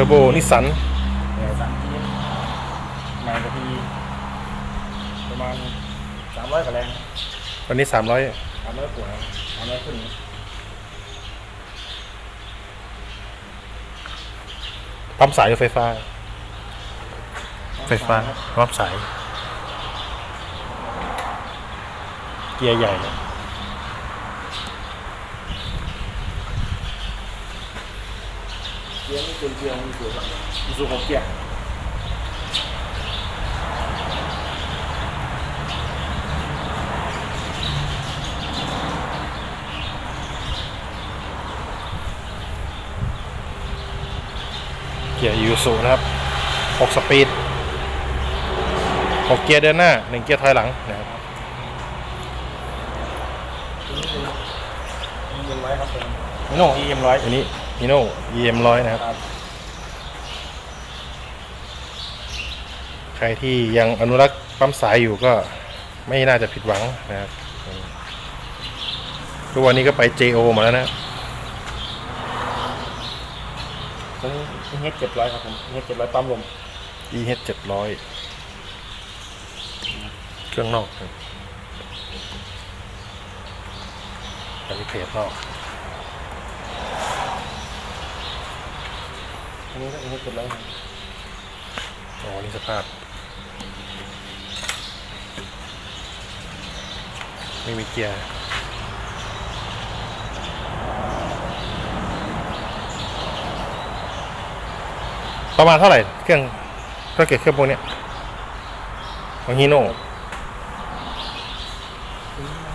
อร์โบนิสสันเนี่ยสามทีใหม่กว่าทีประมาณสามร้อยกว่าแรงวันนี้สามร้อยสามร้อยกว่าสามร้อยขึ้นปั๊มสายหรือไฟฟ้า ไฟฟ้าปั๊มสาย เกียร์ใหญ่ เกียร์นี่เป็นเกียร์มีสูตรมีสูตรของเกียร์เกียร์ยูสุนะครับหกสปีดหกเกียร์เดินหน้าหนึ่งเกียร์ถอยหลังนะครับมีเงินไว้ครับเป็นมิโน่ทีเอ็มร้อยอันนี้ มิโน่ EM ร้อยนะครับครับ ใครที่ยังอนุรักษ์ปั๊มสายอยู่ก็ไม่น่าจะผิดหวังนะครับทุกวันนี้ก็ไป JO หมาแล้วนะตรงนี้เฮดเจ็ดร้อยครับผมเฮดเจ็ดร้อยปั๊มลม EH เจ็ดร้อยเครื่องนอกครับอันนี้เพจนอก อันนี้ก็เฮดเจ็ดร้อยอ๋อ นี่สภาพ ไม่มีเกียร์ประมาณเท่าไหร่เครื่องถ้าเกิดเครื่องพวกเนี้ยของฮีโน่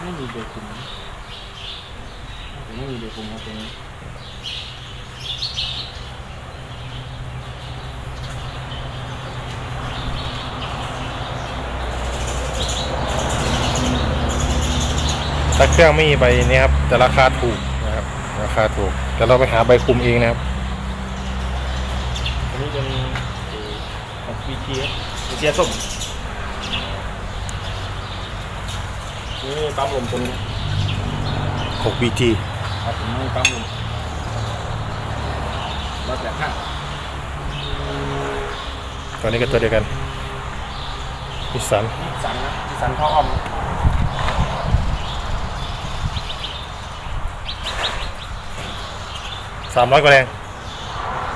ไม่มีเบรกคุมไม่มีเบรกคุมครับตรงนี้ ถ้าเครื่องไม่มีใบนี้ครับ แต่ราคาถูกนะครับ ราคาถูก แต่เราไปหาใบคุมเองนะครับ อันนี้เป็นของพีเเจียส้มนี่ปั๊มลมตัวนี้6 BG ครับผมนี่ปั๊มลมร้อยแปดห้าตอนนี้ก็ตัวเดียวกันนิสสันนิสสันนะนิสสันท่ออ้อม 300กว่าแรง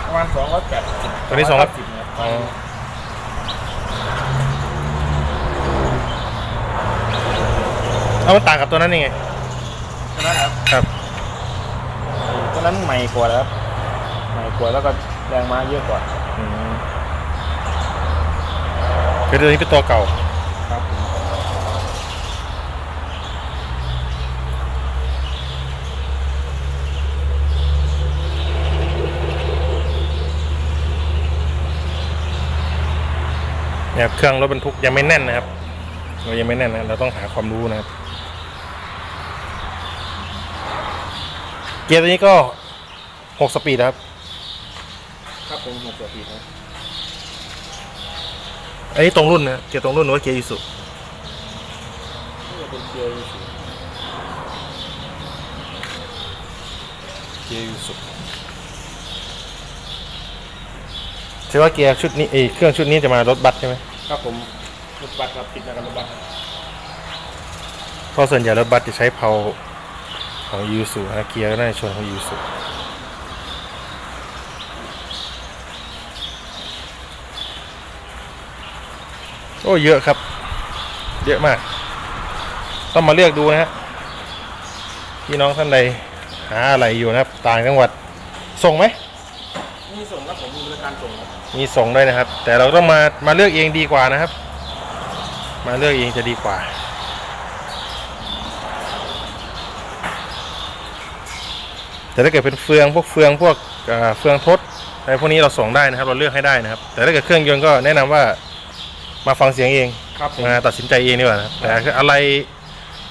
ประมาณสองร้อยแปดตัวนี้200สิบนะอ๋อเอามันต่างกับตัวนั้นยังไง ตัวนั้นครับครับ ตัวนั้นใหม่กว่าแล้วครับใหม่กว่าแล้วก็แรงม้าเยอะกว่าอืมคือตัวนี้เป็นตัวเก่า ครับผม เนี่ยเครื่องรถบรรทุกยังไม่แน่นนะครับ เรายังไม่แน่นนะเราต้องหาความรู้นะครับ เกียร์ตัวนี้ก็หกสปีดนะครับครับผมหกสิบปีครับอันนี้ตรงรุ่นนะเกียร์ตรงรุ่นหรือว่าเกียร์ยูสุนี่จะเป็นเกียร์อีสุเกียร์ยูสุถือว่าเกียร์ชุดนี้เอยเครื่องชุดนี้จะมารถบัสใช่ไหม ครับผมรถบัสครับติดมากับรถบัสเพราะส่วนใหญ่รถบัสจะใช้เพาของยูสุนะเกียร์ก็น่าจะชนของยูสุโอ้เยอะครับ เยอะมาก ต้องมาเลือกดูนะฮะพี่น้องท่านใดหาอะไรอยู่นะครับ ต่างจังหวัดส่งไหม มีส่งด้วยนะครับ แต่เราต้องมามาเลือกเองดีกว่านะครับ มาเลือกเองจะดีกว่าแต่ถ้าเกิดเป็นเฟืองพวกเฟืองพวกเอ่อเฟืองทดอะไรพวกนี้เราส่งได้นะครับ เราเลือกให้ได้นะครับ แต่ถ้าเกิดเครื่องยนต์ก็แนะนำว่ามาฟังเสียงเองครับผมมาตัดสินใจเองดีกว่านะครับแต่คืออะไร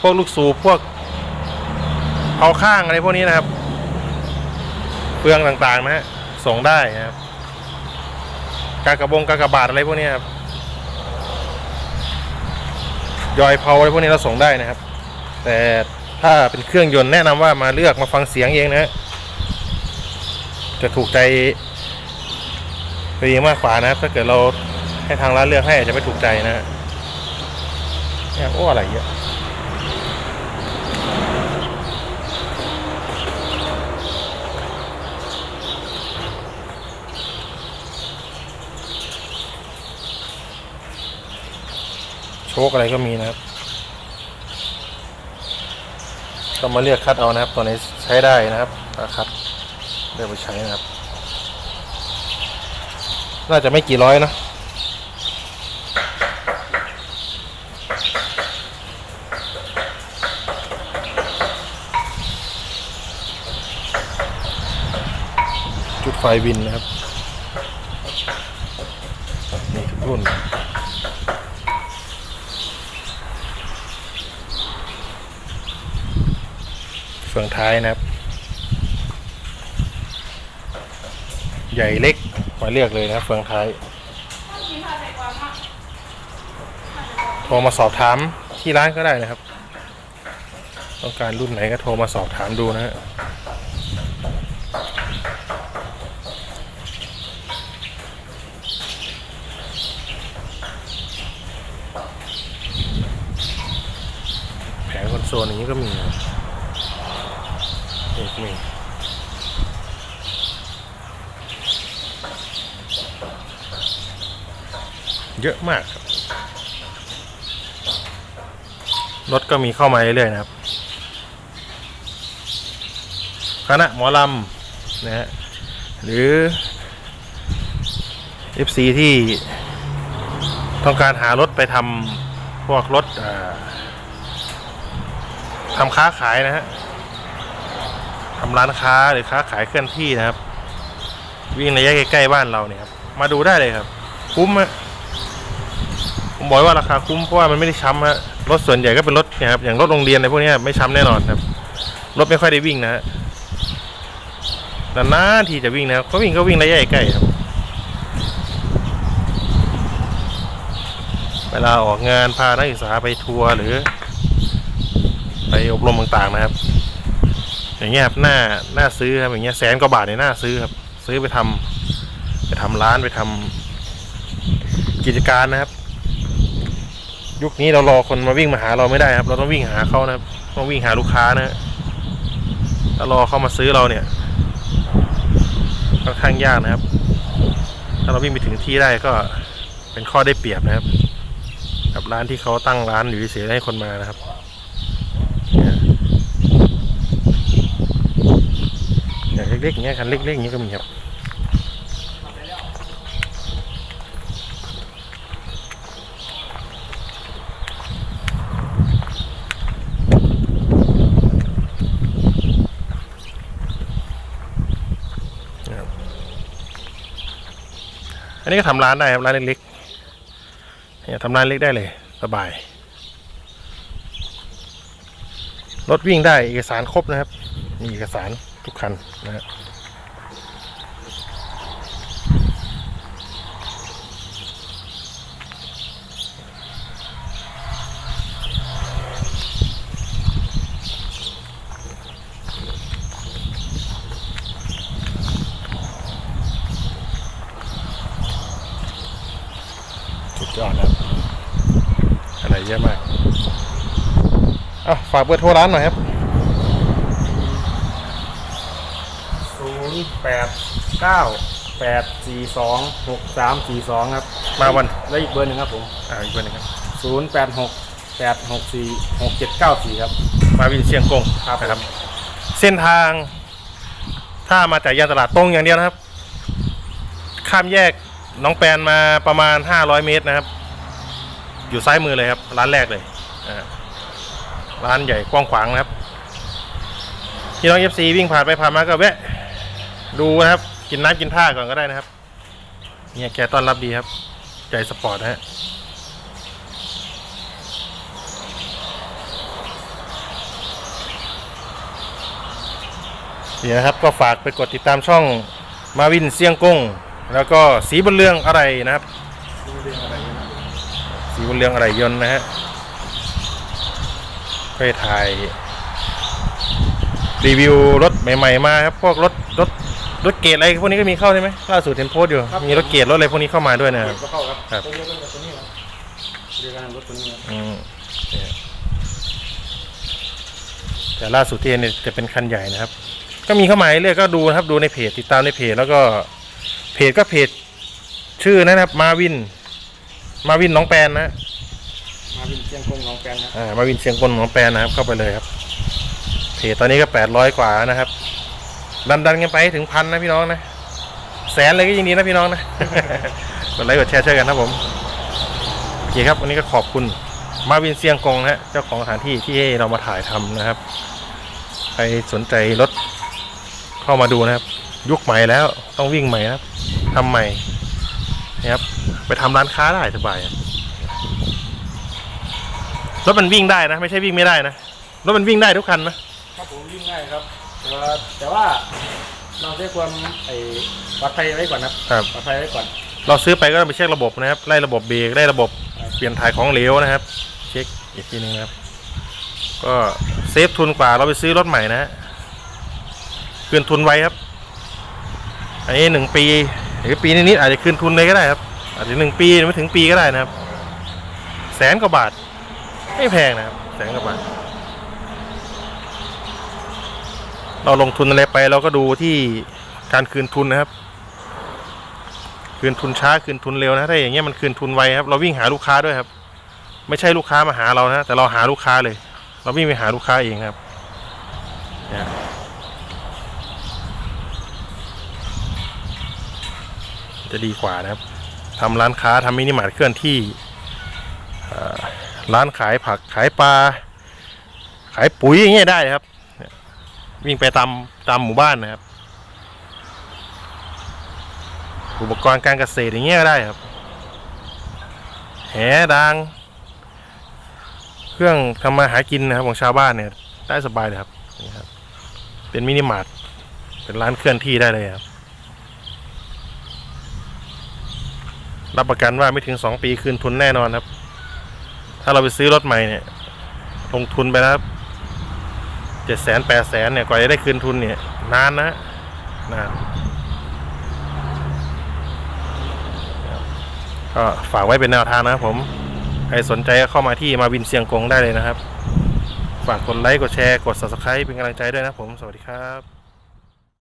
พวกลูกสูบพวกเอาข้างอะไรพวกนี้นะครับเฟืองต่างๆนะฮะส่งได้นะครับ กากระบงกากระบาดอะไรพวกนี้ครับยอยเพาอะไรพวกนี้เราส่งได้นะครับ แต่ถ้าเป็นเครื่องยนต์แนะนำว่ามาเลือกมาฟังเสียงเองนะ จะถูกใจไปเองมากกว่านะครับ ถ้าเกิดเราให้ทางร้านเลือกให้อาจจะไม่ถูกใจนะฮะเนี่ยโอ้อะไรเยอะ โชคอะไรก็มีนะครับ ก็มาเลือกคัดเอานะครับ ตัวนี้ใช้ได้นะครับคัดเลือกไปใช้นะครับ น่าจะไม่กี่ร้อยนะจุดไฟวินนะครับ นี่ทุกรุ่น เฟืองท้ายนะครับ ใหญ่เล็กมาเลือกเลยนะครับเฟืองท้ายโทรมาสอบถามที่ร้านก็ได้นะครับ ต้องการรุ่นไหนก็โทรมาสอบถามดูนะฮะแผงคอนโซลอย่างนี้ก็มี นะนี่ก็มีเยอะมากครับ รถก็มีเข้ามาเรื่อยๆนะครับ คณะหมอลำนะฮะ หรือ FC ที่ต้องการหารถไปทำพวกรถทำค้าขายนะฮะ ทำร้านค้าหรือค้าขายเคลื่อนที่นะครับ วิ่งระยะใกล้ๆบ้านเราเนี่ยครับมาดูได้เลยครับ คุ้มอะผมบอกว่าราคาคุ้มเพราะว่ามันไม่ได้ช้ำฮะรถส่วนใหญ่ก็เป็นรถเนี่ยครับอย่างรถโรงเรียนอะไรพวกนี้ไม่ช้ำแน่นอนครับรถไม่ค่อยได้วิ่งนะฮะนานๆทีจะวิ่งนะครับเขาวิ่งก็วิ่งระยะใกล้ครับเวลาออกงานพานักศึกษาไปทัวร์หรือ ไปอบรมต่างๆนะครับ อย่างเงี้ยครับหน้าหน้าซื้อครับอย่างเงี้ยแสนกว่าบาทเนี่ยน่าซื้อครับ ซื้อไปทำไปทำร้านไปทำกิจการนะครับ ยุคนี้เรารอคนมาวิ่งมาหาเราไม่ได้ครับ เราต้องวิ่งหาเขานะครับต้องวิ่งหาลูกค้านะถ้ารอเขามาซื้อเราเนี่ยค่อนข้างยากนะครับ ถ้าเราวิ่งไปถึงที่ได้ก็เป็นข้อได้เปรียบนะครับ กับร้านที่เขาตั้งร้านอยู่เฉยให้คนมานะครับเนี่ยอย่าง เล็กๆอย่างเงี้ยคันเล็กๆอย่างเงี้ยก็มีครับอันนี้ก็ทำร้านได้ครับร้านเล็กๆเนี่ยทำร้านเล็กได้เลยสบาย รถวิ่งได้เอกสารครบนะครับ มีเอกสาร ทุกคันนะฮะสุดยอดนะครับอะไรเยอะมากเอาฝากเบอร์โทรร้านหน่อยครับ ศูนย์ แปดเก้าแปดสี่สองหกสามสี่สองครับมาวัน แล้วอีกเบอร์หนึ่งครับผมอ่าอีกคนหนึงครับ ศูนย์แปดหกแปดหกสี่หกเจ็ดเก้าสี่ครับ มาวินเชียงกงครับนะครับ เส้นทาง ถ้ามาจากยานตลาดตรงอย่างเดียวนะครับ ข้ามแยกหน้องแปนมาประมาณ 500 เมตรนะครับ อยู่ซ้ายมือเลยครับ ร้านแรกเลยอ่าร้านใหญ่กว้างขวางนะครับพี่น้องเอฟซีวิ่งผ่านไปผ่านมาก็แวะ ดูนะครับ กินน้ำกินท่าก่อนก็ได้นะครับ เนี่ยแกต้อนรับดีครับ ใจสปอร์ตนะฮะเดี๋ยวนะครับก็ฝากไปกดติดตามช่องมาวินเซียงกงแล้วก็สีบนเรืองอะไรนะครับ สีบนเรืองอะไรยนต์นะฮะไปถ่ายรีวิวรถใหม่ ๆ มาครับ พวกรถรถ รถเกรดอะไรพวกนี้ก็มีเข้าใช่ไหมล่าสุดเห็นโพสต์อยู่ครับมีรถเกรดรถอะไรพวกนี้เข้ามาด้วยนะครับก็เข้าครับครับตัวเดียวกันกับตัวนี้ครับเดียวกันกับรถตัวนี้ครับอืมเนี่ยแต่ล่าสุดที่เห็นเนี่ยจะเป็นคันใหญ่นะครับ ก็มีเข้ามาเรื่อยๆก็ดูนะครับ ดูในเพจติดตามในเพจแล้วก็เพจก็เพจชื่อนะครับ มาวิน มาวินน้องแปนนะ มาวินเชียงกงของแฟนครับ อ่ามาวินเชียงกลน้องแปนนะครับเข้าไปเลยครับเพจตอนนี้ก็แปดร้อยกว่านะครับ ดันดันกันไปถึงพันนะพี่น้องนะ แสนเลยก็ยิ่งดีนะพี่น้องนะกดไลค์กดแชร์ช่วยกันนะผมโอเคครับวันนี้ก็ขอบคุณมาวินเซียงกงนะฮะเจ้าของสถานที่ที่ให้เรามาถ่ายทำนะครับ ใครสนใจรถเข้ามาดูนะครับ ยุคใหม่แล้วต้องวิ่งใหม่นะครับทำใหม่นะครับ ไปทำร้านค้าได้สบายรถมันวิ่งได้นะ ไม่ใช่วิ่งไม่ได้นะรถมันวิ่งได้ทุกคันนะครับผมวิ่งง่ายครับ แต่ว่าแต่ว่าเราใช้ความไอ้ปลอดภัยไว้ก่อนนะครับ ปลอดภัยไว้ก่อน เราซื้อไปก็ต้องไปเช็คระบบนะครับ ไล่ระบบเบรกไล่ระบบเปลี่ยนถ่ายของเหลวนะครับ เช็คอีกทีนึงนะครับ ก็เซฟทุนกว่าเราไปซื้อรถใหม่นะฮะคืนทุนไวครับ อันนี้หนึ่งปีหรือปีนิดๆอาจจะคืนทุนเลยก็ได้ครับ อาจจะหนึ่งปีหรือไม่ถึงปีก็ได้นะครับ แสนกว่าบาท ไม่แพงนะครับ แสนกว่าบาท เราลงทุนอะไรไปเราก็ดูที่การคืนทุนนะครับ คืนทุนช้าคืนทุนเร็วนะถ้าอย่างเงี้ยมันคืนทุนไวครับ เราวิ่งหาลูกค้าด้วยครับ ไม่ใช่ลูกค้ามาหาเรานะแต่เราหาลูกค้าเลย เราวิ่งไปหาลูกค้าเองครับจะดีกว่านะครับทำร้านค้าทำมินิมาร์ทเคลื่อนที่ร้านขายผักขายปลาขายปุ๋ยอย่างเงี้ยได้ครับ วิ่งไปตามตามหมู่บ้านนะครับ อุปกรณ์การเกษตรอย่างเงี้ยก็ได้ครับ แหดังเครื่องทำมาหากินนะครับของชาวบ้านเนี่ยได้สบายเลยครับนี่ครับ เป็นมินิมาร์ทเป็นร้านเคลื่อนที่ได้เลยครับ รับประกันว่าไม่ถึงสองปีคืนทุนแน่นอนครับ ถ้าเราไปซื้อรถใหม่เนี่ย ลงทุนไปแล้ว เจ็ดแสนแปดแสนเนี่ยกว่าจะได้คืนทุนเนี่ย นานนะนานก็ฝากไว้เป็นแนวทางนะครับผม ใครสนใจก็เข้ามาที่มาวินเซียงกงได้เลยนะครับ ฝากกดไลค์กดแชร์กด subscribe เป็นกำลังใจด้วยนะผม สวัสดีครับ